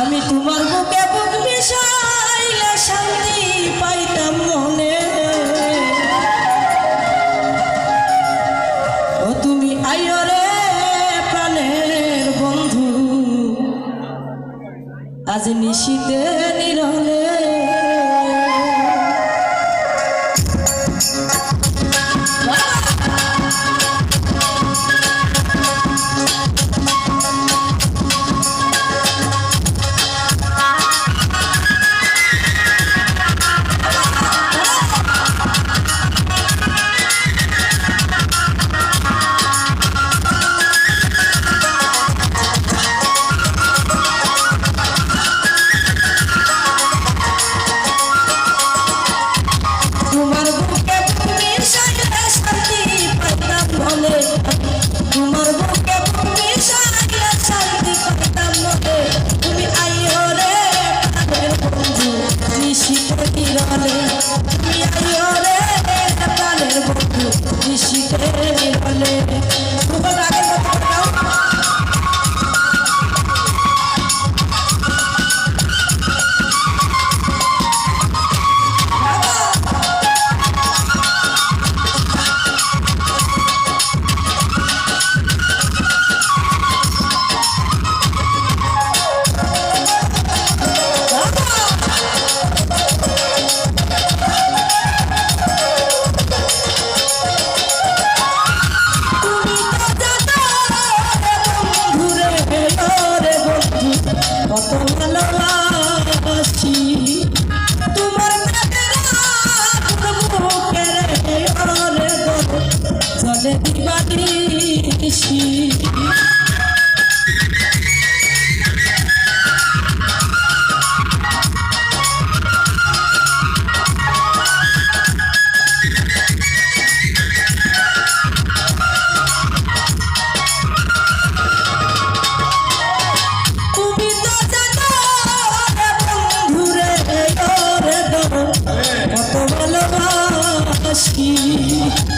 আমি তোমার বুকে বুক মিশাইলে শান্তি পাইতাম মনে। ও তুমি আইও রে প্রাণের বন্ধু। আজ নিশীতের ভালোবাসি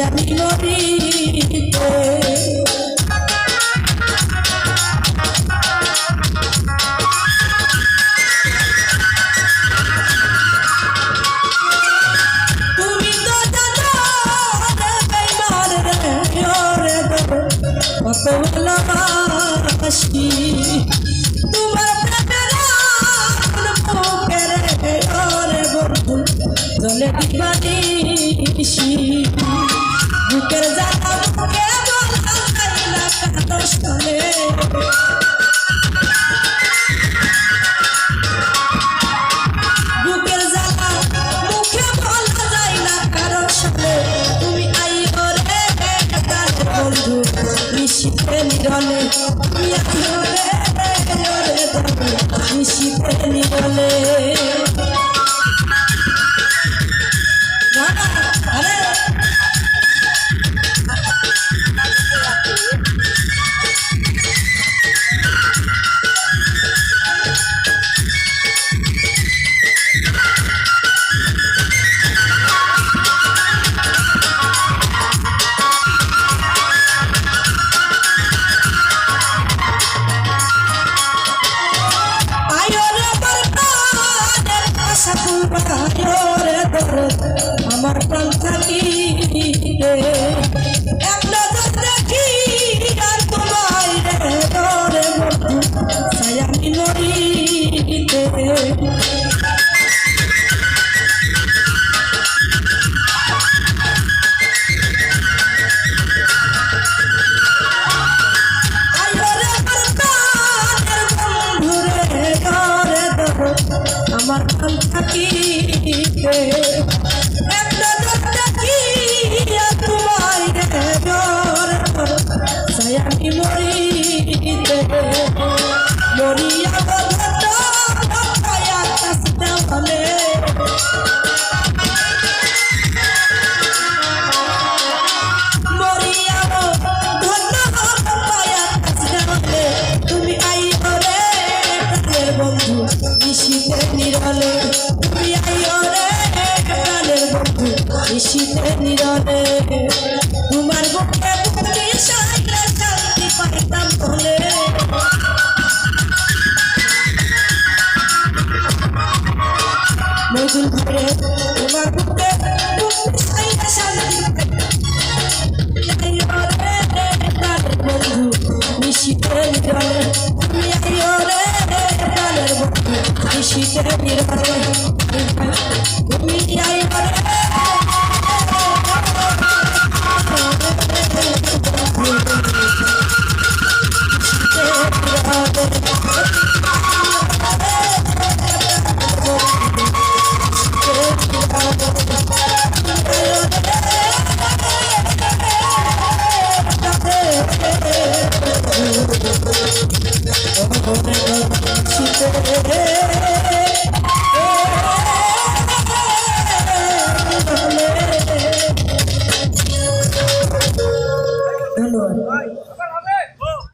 জানো দেবে কত ভালোবাসি থাকিতে এক